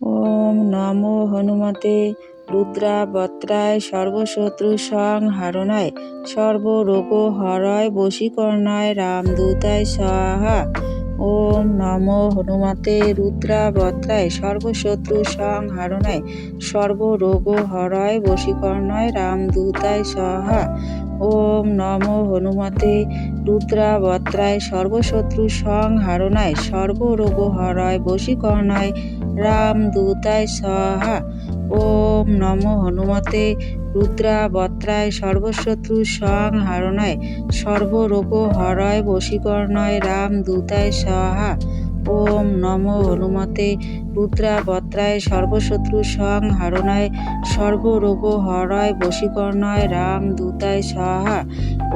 ওম নমো হনুমতে রুদ্রাবত্রায় সর্বশত্রু সংহারণায় সর্বরোগ হরয় বশীকর্ণায় রামদূতায় স্বাহা। ওম নমো হনুমতে রুদ্রাবত্রায় সর্বশত্রু সংহারণায় সর্বরোগ হরয় বশীকরণায় রামদূতায় স্বাহা। ওম নমো হনুমতে রুদ্রাবত্রায় সর্বশত্রু সংহারণায় সর্বরোগ হরয় বশীকরণায় রামদূতায় স্বাহা ওম নমো হনুমতে রুদ্রাবত্রায় সর্বশত্রু সংহারণায় সর্বরোগ হরয় বশীকরণায় রামদূতায় স্বাহা ওম নমো হনুমতে রুদ্রাবত্রায় সর্বশত্রু সংহারণায় সর্বরোগ হরয় বশীকরণায় রামদূতায় স্বাহা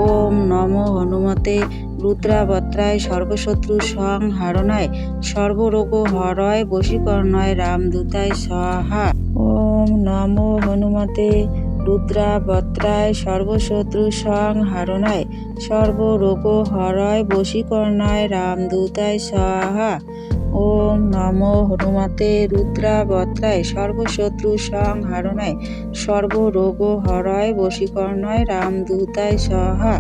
ওম নমো হনুমতে রুদ্রাবত্রায় সর্বশত্রু সংহারণায় সর্বরোগ হরয় বশীকরণায়, রামদূতায় সহা। ওম নমো হনুমতে রুদ্রাবত্রায় সর্বশত্রু সংহারণায় সর্বরোগ হরয় বশীকরণায়, রামদূতায় স্বাহা ওম নমো হনুমতে রুদ্রাবত্রায় সর্বশত্রু সংহারণায় সর্বরোগ হরয় বশীকর্ণয়, রামদূতায় সহা।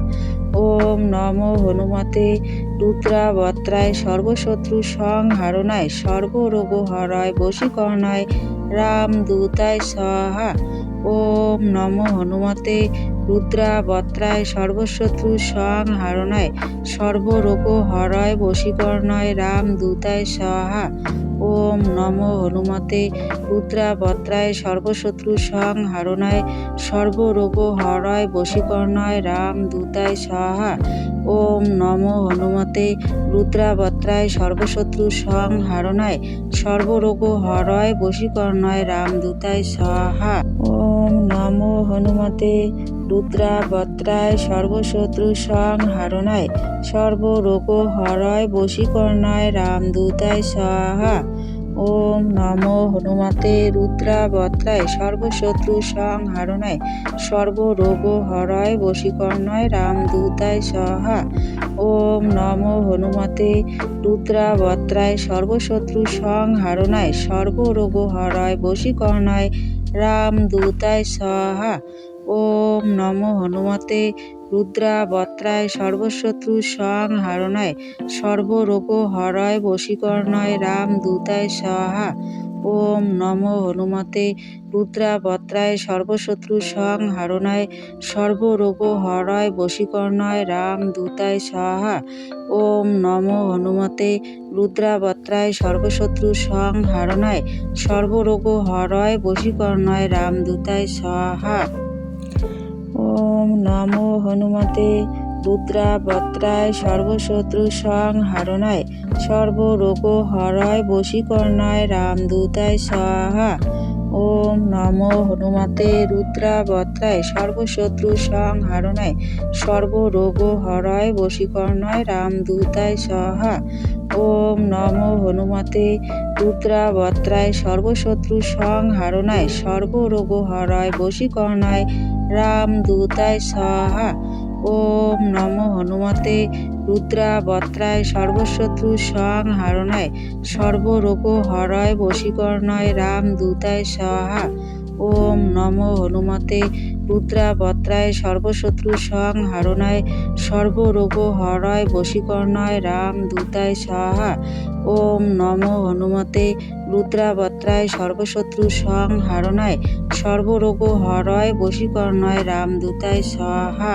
ওম নমো হনুমতে রুদ্রাবত্রায় সর্বশত্রু সংহারণায় সর্বরোগ হরয় বশীকরণায়, রামদূতায় সহা। ওম নমো হনুমতে রুদ্রাবত্রায় সর্বশত্রু সংহারণায় সর্বরোগ হরয় বশীকর্ণয় রাম রামদূতায় সহা। ওম নমো হনুমতে রুদ্রাবত্রায় সর্বশত্রু সংহারণায় সর্বরোগ হরয় বশীকর্ণয় রাম রামদূতায় সহা। ওম নমো হনুমতে রুদ্রাবত্রায় সর্বশত্রু সংহারণায় সর্বরোগ হরয় বশীকরণায় রামদূতায় সহা। ওম নমো হনুমতে রুদ্রাবত্রায় সর্বশত্রু সংহারণায় সর্বরোগ হরয় বশীকরণায় রামদূতায় স্বাহা। ওম নমো হনুমতে রুদ্রাবত্রায় সর্বশত্রু সংহারণায় সর্বরোগ হরয় বশীকরণায় রামদূতায় স্বাহা। ওম নমো হনুমতে রুদ্রাবত্রায় সর্বশত্রু সংহারণায় সর্বরোগ হরয় বশীকরণায় রামদূতায় স্বাহা ওম নমো হনুমতে রুদ্রাবত্রায় সর্বশত্রু সংহারণায় সর্বরোগ হরয় বশীকরণায় রামদূতায় স্বাহা ওম নমো হনুমতে রুদ্রাবত্রায় সর্বশত্রু সংহারণায় সর্বরোগ হরয় বশীকরণায় রামদূতায় স্বাহা ওম নমো হনুমতে রুদ্রাবত্রায় সর্বশত্রু সংহারণায়, সর্বরোগ হরয়, বশীকরণায় রামদূতায় সহা ওম নমো হনুমতে রুদ্রাবত্রায় সর্বশত্রু সংহারণায়, সর্বরোগ হরয়, বশীকরণায় রামদূতায় সহা ওম নমো হনুমতে রুদ্রাবত্রায়, সর্বশত্রু সংহারণায়, সর্বরোগ হরয়, বশীকরণায় রামদূতায় স্বাহা। ওম নমো হনুমতে রুদ্রাবত্রায় সর্বশত্রু সংহারণায় সর্বরোগ হরয় বশীকরণায় রামদূতায় স্বাহা ওম নমো হনুমতে রুদ্রাবত্রায় সর্বশত্রু সংহারণায় সর্বরোগ হরয় বশীকরণায় রামদূতায় স্বাহা ওম নমো হনুমতে রুদ্রাবত্রায় সর্বশত্রু সংহারণায় সর্বরোগ হরয় বশীকরণায় রামদূতায় সাহা। ওম নম হনুমতে রুদ্রাবত্রায় সর্বশত্রু সংহারণায় সর্বরোগ হরয় বশীকরণায় রামদূতায় স্বাহা